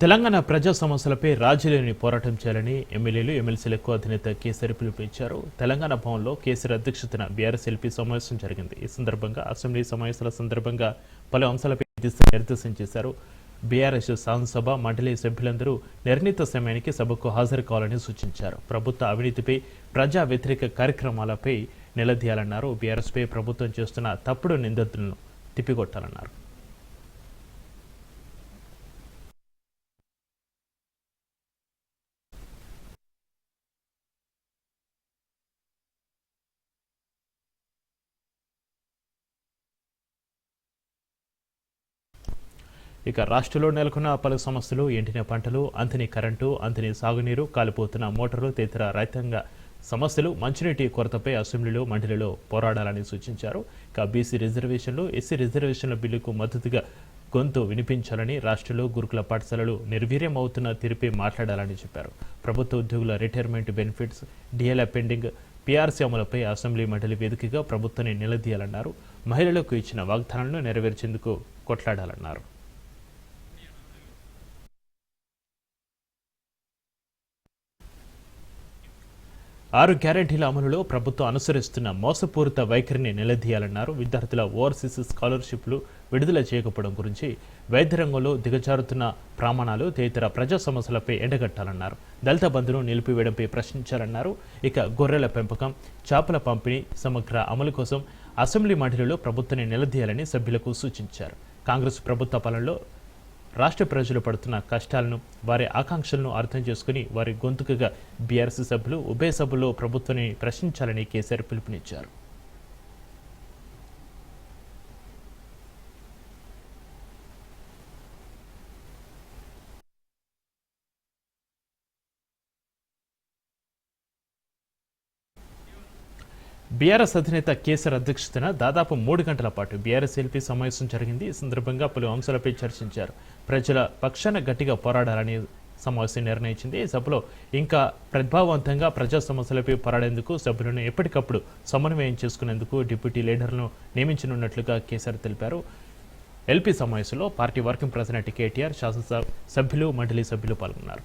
తెలంగాణ ప్రజా సమస్యలపై రాజీలేని పోరాటం చేయాలని ఎమ్మెల్యేలు ఎమ్మెల్సీలకు అధినేత కేసీఆర్ పిలుపునిచ్చారు. తెలంగాణ భవన్లో కేసీఆర్ అధ్యక్షతన బీఆర్ఎస్ ఎల్పీ సమావేశం జరిగింది. ఈ సందర్భంగా అసెంబ్లీ సమావేశాల సందర్భంగా పలు అంశాలపై దిశ నిర్దేశం చేశారు. బీఆర్ఎస్ శాసనసభ మండలి సభ్యులందరూ నిర్ణీత సమయానికి సభకు హాజరు కావాలని సూచించారు. ప్రభుత్వ అవినీతిపై ప్రజా వ్యతిరేక కార్యక్రమాలపై నిలదీయాలన్నారు. బీఆర్ఎస్పై ప్రభుత్వం చేస్తున్న తప్పుడు నిందితులను తిప్పికొట్టాలన్నారు. ఇక రాష్ట్రంలో నెలకొన్న పలు సమస్యలు ఎండిన పంటలు అంతని కరెంటు అంతని సాగునీరు కాలిపోతున్న మోటార్లు తదితర రైతాంగ సమస్యలు మంచినీటి కొరతపై అసెంబ్లీలో మండలిలో పోరాడాలని సూచించారు. ఇక బీసీ రిజర్వేషన్లు ఎస్సీ రిజర్వేషన్ల బిల్లుకు మద్దతుగా గొంతు వినిపించాలని రాష్ట్రంలో గురుకుల పాఠశాలలు నిర్వీర్యం అవుతున్న తీరుపై మాట్లాడాలని చెప్పారు. ప్రభుత్వ ఉద్యోగుల retirement benefits DLA pending PRC అమలుపై అసెంబ్లీ మండలి వేదికగా ప్రభుత్వాన్ని నిలదీయాలన్నారు. మహిళలకు ఇచ్చిన వాగ్దానాలను నెరవేర్చేందుకు కొట్లాడాలన్నారు. ఆరు గ్యారంటీల అమలులో ప్రభుత్వం అనుసరిస్తున్న మోసపూరిత వైఖరిని నిలదీయాలన్నారు. విద్యార్థుల ఓవర్సీస్ స్కాలర్షిప్లు విడుదల చేయకపోవడం గురించి వైద్య రంగంలో దిగజారుతున్న ప్రమాణాలు తదితర ప్రజా సమస్యలపై ఎండగట్టాలన్నారు. దళిత బంధును నిలిపివేయడంపై ప్రశ్నించాలన్నారు. ఇక గొర్రెల పెంపకం చేపల పంపిణీ సమగ్ర అమలు కోసం అసెంబ్లీ మండలిలో ప్రభుత్వాన్ని నిలదీయాలని సభ్యులకు సూచించారు. కాంగ్రెస్ ప్రభుత్వ పాలనలో రాష్ట్ర ప్రజలు పడుతున్న కష్టాలను వారి ఆకాంక్షలను అర్థం చేసుకుని వారి గొంతుకగా బీఆర్సీ సభ్యులు ఉభయ సభల్లో ప్రభుత్వాన్ని ప్రశ్నించాలని కేసీఆర్ పిలుపునిచ్చారు. బీఆర్ఎస్ అధినేత కేసీఆర్ అధ్యక్షతన దాదాపు మూడు గంటల పాటు బీఆర్ఎస్ ఎల్పీ సమావేశం జరిగింది. ఈ సందర్భంగా పలు అంశాలపై చర్చించారు. ప్రజల పక్షాన గట్టిగా పోరాడాలని సమావేశం నిర్ణయించింది. ఈ సభలో ఇంకా ప్రభావవంతంగా ప్రజా సమస్యలపై పోరాడేందుకు సభ్యులను ఎప్పటికప్పుడు సమన్వయం చేసుకునేందుకు డిప్యూటీ లీడర్ను నియమించనున్నట్లుగా కేసీఆర్ తెలిపారు. ఎల్పీ సమావేశంలో పార్టీ వర్కింగ్ ప్రెసిడెంట్ కేటీఆర్ శాసనసభ సభ్యులు మండలి సభ్యులు పాల్గొన్నారు.